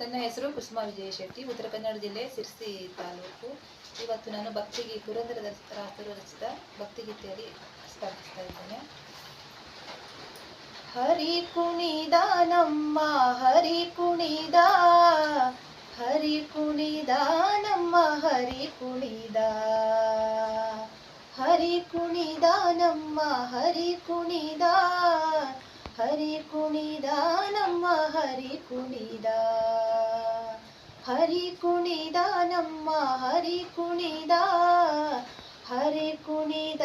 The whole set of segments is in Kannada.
ನನ್ನ ಹೆಸರು ಕುಸುಮಾ ವಿಜಯ ಶೆಟ್ಟಿ, ಉತ್ತರ ಕನ್ನಡ ಜಿಲ್ಲೆ ಸಿರ್ಸಿ ತಾಲೂಕು. ಇವತ್ತು ನಾನು ಭಕ್ತಿಗೆ, ಪುರಂದರ ರಾಸರು ರಚಿತ ಭಕ್ತಿಗೀತೆಯಲ್ಲಿ ಸ್ಪರ್ಧಿಸ್ತಾ ಇದ್ದೇನೆ. ಹರಿ ಕುಣಿದ ನಮ್ಮ, ಹರಿ ಕುಣಿದ ಹರಿ ಕುಣಿದ ನಮ್ಮ, ಹರಿ ಕುಣಿದ. ಹರಿ ಕುಣಿದ ನಮ್ಮ, ಹರಿ ಕುಣಿದ ಹರಿ ಕುಣಿದ ನಮ್ಮ, ಹರಿ ಕುಣಿದ. ಹರಿ ಕುಣಿದ ನಮ್ಮ ಹರಿ ಕುಣಿದ ಹರಿ ಕುಣಿದ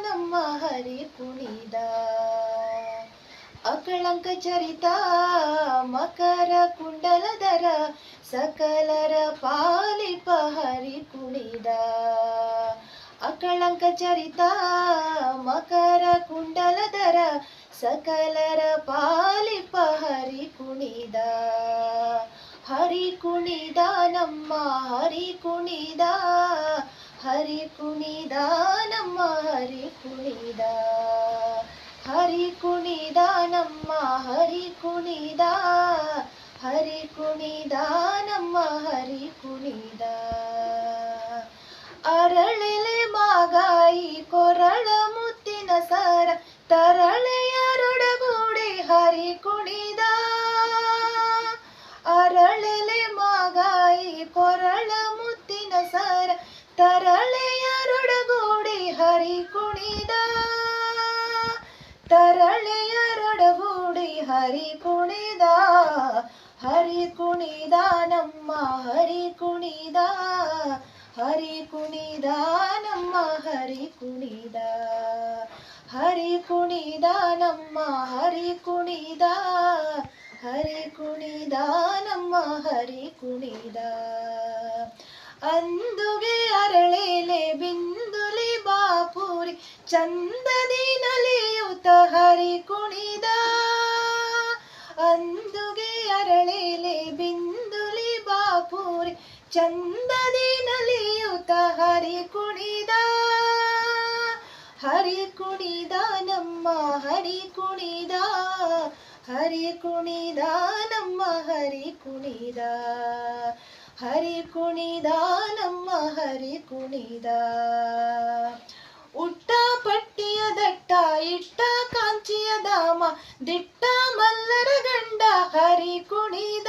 ನಮ್ಮ ಹರಿ ಕುಣಿದ. ಅಕಳಂಕ ಚರಿತ ಮಕರ ಕುಂಡಲದರ, ಸಕಲರ ಪಾಲಿಪ ಹರಿ ಕುಣಿದ. ಅಕಳಂಕ ಚರಿತ ಮಕರ ಕುಂಡಲದರ, ಸಕಲರ ಪಾಲಿಪ ಹರಿ ಕುಣಿದ. ಹರಿ ಕುಣಿದ ನಮ್ಮ ಹರಿ ಕುಣಿದ ಹರಿ ಕುಣಿದ ನಮ್ಮ ಹರಿ ಕುಣಿದ ಹರಿ ಕುಣಿದ ನಮ್ಮ ಹರಿ ಕುಣಿದ ಹರಿ ಕುಣಿದ ನಮ್ಮ ಹರಿ ಕುಣಿದ ಅರಳೆಲೆ ಹರಿ ಕುಣಿದ ತರಳೆಯರೊಡಗೂಡಿ ಹರಿ ಕುಣಿದ ಹರಿ ಕುಣಿದ ನಮ್ಮ ಹರಿ ಕುಣಿದ ಹರಿ ಕುಣಿದ ನಮ್ಮ ಹರಿ ಕುಣಿದ ಹರಿ ಕುಣಿದ ನಮ್ಮ ಹರಿ ಕುಣಿದ ಹರಿ ಕುಣಿದ ನಮ್ಮ ಹರಿ ಕುಣಿದ. ಅಂದುಗೆ ಚಂದದಿ ನಲಿಯುತ ಹರಿ ಕುಣಿದ. ಅಂದುಗೆ ಅರಳಿಲಿ ಬಿಂದುಲಿ ಬಾಪುರಿ ಚಂದದಿ ನಲಿಯುತ ಹರಿ ಕುಣಿದ. ಹರಿ ಕುಣಿದ ನಮ್ಮ ಹರಿ ಕುಣಿದ. ಹರಿ ಕುಣಿದ ನಮ್ಮ ಹರಿ ಕುಣಿದ. ಹರಿ ಕುಣಿದ ನಮ್ಮ ಹರಿ ಕುಣಿದ. ದಟ್ಟ ಇಟ್ಟ ಕಾಂಚಿಯ ಧಾಮ, ದಿಟ್ಟ ಮಲ್ಲರ ಗಂಡ ಹರಿ ಕುಣಿದ.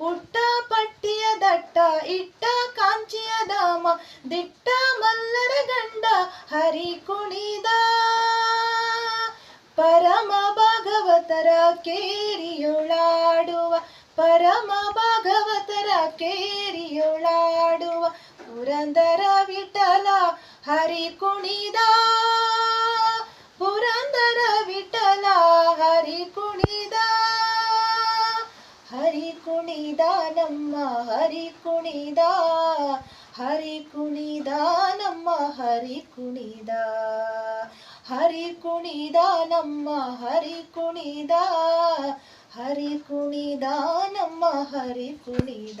ಉಟ್ಟ ಪಟ್ಟಿಯ ದಟ್ಟ ಇಟ್ಟ ಕಾಂಚಿಯ ಧಾಮ, ದಿಟ್ಟ ಮಲ್ಲರ ಗಂಡ ಹರಿ ಕುಣಿದ. ಪರಮ ಭಾಗವತರ ಕೇರಿಯೊಳಾಡುವ, ಪರಮ ಭಾಗವತರ ಕೇರಿಯೊಳಾಡುವ, ಪುರಂದರ ವಿಠಲ ಹರಿ ಕುಣಿದ ಪುರಂದರ ವಿಠಲ ಹರಿ ಕುಣಿದ. ಹರಿ ಕುಣಿದ ನಮ್ಮ ಹರಿ ಕುಣಿದ. ಹರಿ ಕುಣಿದ ನಮ್ಮ ಹರಿ ಕುಣಿದ. ಹರಿ ಕುಣಿದ ನಮ್ಮ ಹರಿ ಕುಣಿದ. ಹರಿ ಕುಣಿದ ನಮ್ಮ ಹರಿ ಕುಣಿದ.